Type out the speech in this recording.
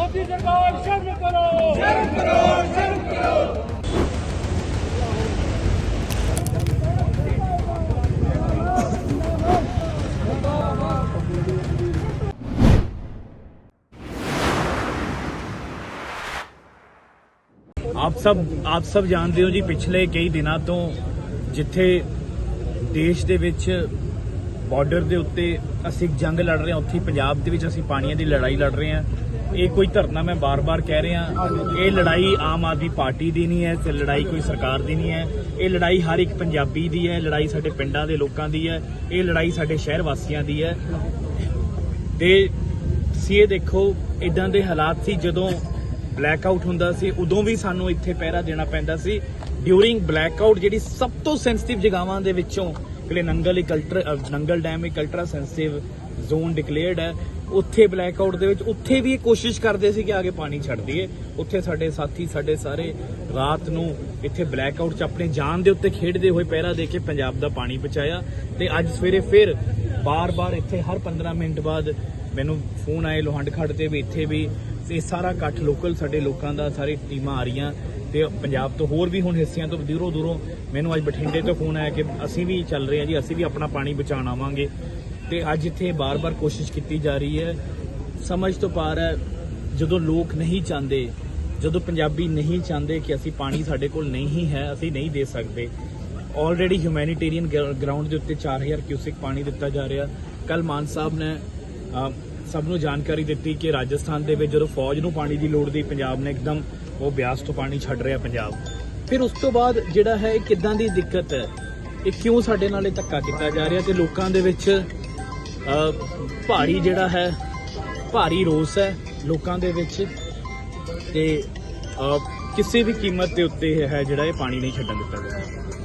ਮੋਦੀ ਸਰਕਾਰ ਸ਼ਰਮ ਕਰੋ। ਸ਼ਰਮ ਕਰੋ ਸ਼ਰਮ ਕਰੋ ਆਪ ਸਭ ਆਪ ਸਭ ਜਾਣਦੇ ਹੋ ਜੀ, ਪਿਛਲੇ ਕਈ ਦਿਨਾਂ ਤੋਂ ਜਿੱਥੇ ਦੇਸ਼ ਦੇ ਵਿੱਚ ਬਾਰਡਰ ਦੇ ਉੱਤੇ ਅਸੀਂ ਜੰਗ ਲੜ ਰਹੇ ਹਾਂ, ਉੱਥੇ ਪੰਜਾਬ ਦੇ ਵਿੱਚ ਅਸੀਂ ਪਾਣੀਆਂ ਦੀ ਲੜਾਈ ਲੜ ਰਹੇ ਹਾਂ। ਇਹ ਕੋਈ ਧਰਨਾ ਮੈਂ ਬਾਰ-ਬਾਰ ਕਹਿ ਰਿਹਾ। ਇਹ ਲੜਾਈ ਆਮ ਆਦਮੀ ਪਾਰਟੀ ਦੀ ਨਹੀਂ ਹੈ, ਤੇ ਲੜਾਈ ਕੋਈ ਸਰਕਾਰ ਦੀ ਨਹੀਂ ਹੈ। ਇਹ ਲੜਾਈ ਹਰ ਇੱਕ ਪੰਜਾਬੀ ਦੀ ਹੈ, ਲੜਾਈ ਸਾਡੇ ਪਿੰਡਾਂ ਦੇ ਲੋਕਾਂ ਦੀ ਹੈ, ਇਹ ਲੜਾਈ ਸਾਡੇ ਸ਼ਹਿਰ ਵਾਸੀਆਂ ਦੀ ਹੈ। ਤੇ ਤੁਸੀਂ ਇਹ ਦੇਖੋ ਇਦਾਂ ਦੇ ਹਾਲਾਤ ਸੀ ਜਦੋਂ ਬਲੈਕ ਆਊਟ ਹੁੰਦਾ ਸੀ, ਉਦੋਂ ਵੀ ਸਾਨੂੰ ਇੱਥੇ ਪਹਿਰਾ ਦੇਣਾ ਪੈਂਦਾ ਸੀ। ਡਿਊਰਿੰਗ ਬਲੈਕ ਆਊਟ ਜਿਹੜੀ ਸਭ ਤੋਂ ਸੈਂਸਿਟਿਵ ਜਗ੍ਹਾਵਾਂ ਦੇ ਵਿੱਚੋਂ ਕਿਲੇ ਨੰਗਲ ਇੱਕ ਅਲਟਰ ਨੰਗਲ ਡੈਮ ਇੱਕ ਅਲਟਰਾ ਸੈਂਸਿਟਿਵ ਜ਼ੋਨ ਡਿਕਲੇਅਰਡ ਹੈ ਉੱਥੇ ਬਲੈਕ ਆਊਟ ਦੇ ਵਿੱਚ, ਉੱਥੇ ਵੀ ਇਹ ਕੋਸ਼ਿਸ਼ ਕਰਦੇ ਸੀ ਕਿ ਆਗੇ ਪਾਣੀ ਛੱਡ ਦਈਏ। ਉੱਥੇ ਸਾਡੇ ਸਾਥੀ, ਸਾਡੇ ਸਾਰੇ ਰਾਤ ਨੂੰ ਇੱਥੇ ਬਲੈਕ ਆਊਟ 'ਚ ਆਪਣੇ ਜਾਨ ਦੇ ਉੱਤੇ ਖੇਡਦੇ ਹੋਏ ਪਹਿਰਾ ਦੇ ਕੇ ਪੰਜਾਬ ਦਾ ਪਾਣੀ ਬਚਾਇਆ ਤੇ ਅੱਜ ਸਵੇਰੇ ਫਿਰ ਬਾਰ-ਬਾਰ ਇੱਥੇ, ਹਰ 15 ਮਿੰਟ ਬਾਅਦ ਮੈਨੂੰ ਫੋਨ ਆਏ ਲੋਹੰਡ ਖੱਡ ਤੇ ਵੀ ਇੱਥੇ ਵੀ। ਇਹ ਸਾਰਾ ਇਕੱਠ ਲੋਕਲ ਸਾਡੇ ਲੋਕਾਂ ਦਾ, ਸਾਰੀ ਟੀਮਾਂ ਆ ਰਹੀਆਂ। ਤੇ ਪੰਜਾਬ ਤੋਂ ਹੋਰ ਵੀ ਹੁਣ ਹਿੱਸਿਆਂ ਤੋਂ ਦੂਰੋਂ ਦੂਰੋਂ ਮੈਨੂੰ ਅੱਜ ਬਠਿੰਡੇ ਤੋਂ ਫੋਨ ਆਇਆ ਕਿ ਅਸੀਂ ਵੀ ਚੱਲ ਰਹੇ ਹਾਂ ਜੀ, ਅਸੀਂ ਵੀ ਆਪਣਾ ਪਾਣੀ ਬਚਾਉਣ ਆਵਾਂਗੇ। ਤੇ ਅੱਜ ਇੱਥੇ ਬਾਰ-ਬਾਰ ਕੋਸ਼ਿਸ਼ ਕੀਤੀ ਜਾ ਰਹੀ ਹੈ। ਸਮਝ ਤੋਂ ਪਾਰ ਹੈ, ਜਦੋਂ ਲੋਕ ਨਹੀਂ ਚਾਹੁੰਦੇ, ਜਦੋਂ ਪੰਜਾਬੀ ਨਹੀਂ ਚਾਹੁੰਦੇ ਕਿ ਅਸੀਂ ਪਾਣੀ ਸਾਡੇ ਕੋਲ ਨਹੀਂ ਹੈ, ਅਸੀਂ ਨਹੀਂ ਦੇ ਸਕਦੇ। ਆਲਰੇਡੀ ਹਿਊਮੈਨਿਟੇਰੀਅਨ ਗਰਾਊਂਡ ਦੇ ਉੱਤੇ 4000 ਕਿਊਸਿਕ ਪਾਣੀ ਦਿੱਤਾ ਜਾ ਰਿਹਾ। ਕੱਲ ਮਾਨ ਸਾਹਿਬ ਨੇ ਸਭ ਨੂੰ ਜਾਣਕਾਰੀ ਦਿੱਤੀ ਕਿ ਰਾਜਸਥਾਨ ਦੇ ਵਿੱਚ ਜਦੋਂ ਫੌਜ ਨੂੰ ਪਾਣੀ ਦੀ ਲੋੜ ਦੀ, ਪੰਜਾਬ ਨੇ ਇੱਕਦਮ ਉਹ ਬਿਆਸ ਤੋਂ ਪਾਣੀ ਛੱਡ ਰਿਹਾ ਪੰਜਾਬ। ਫਿਰ ਉਸ ਤੋਂ ਬਾਅਦ ਜਿਹੜਾ ਹੈ ਇਹ ਕਿੱਦਾਂ ਦੀ ਦਿੱਕਤ ਹੈ? ਇਹ ਕਿਉਂ ਸਾਡੇ ਨਾਲ ਇਹ ਧੱਕਾ ਕੀਤਾ ਜਾ ਰਿਹਾ ਤੇ ਲੋਕਾਂ ਦੇ ਵਿੱਚ ਭਾਰੀ ਜਿਹੜਾ ਹੈ, ਭਾਰੀ ਰੋਸ ਹੈ ਲੋਕਾਂ ਦੇ ਵਿੱਚ ਤੇ ਕਿਸੇ ਵੀ ਕੀਮਤ ਦੇ ਉੱਤੇ ਇਹ ਹੈ ਜਿਹੜਾ ਇਹ ਪਾਣੀ ਨਹੀਂ ਛੱਡਣ ਦਿੱਤਾ ਜਾਂਦਾ।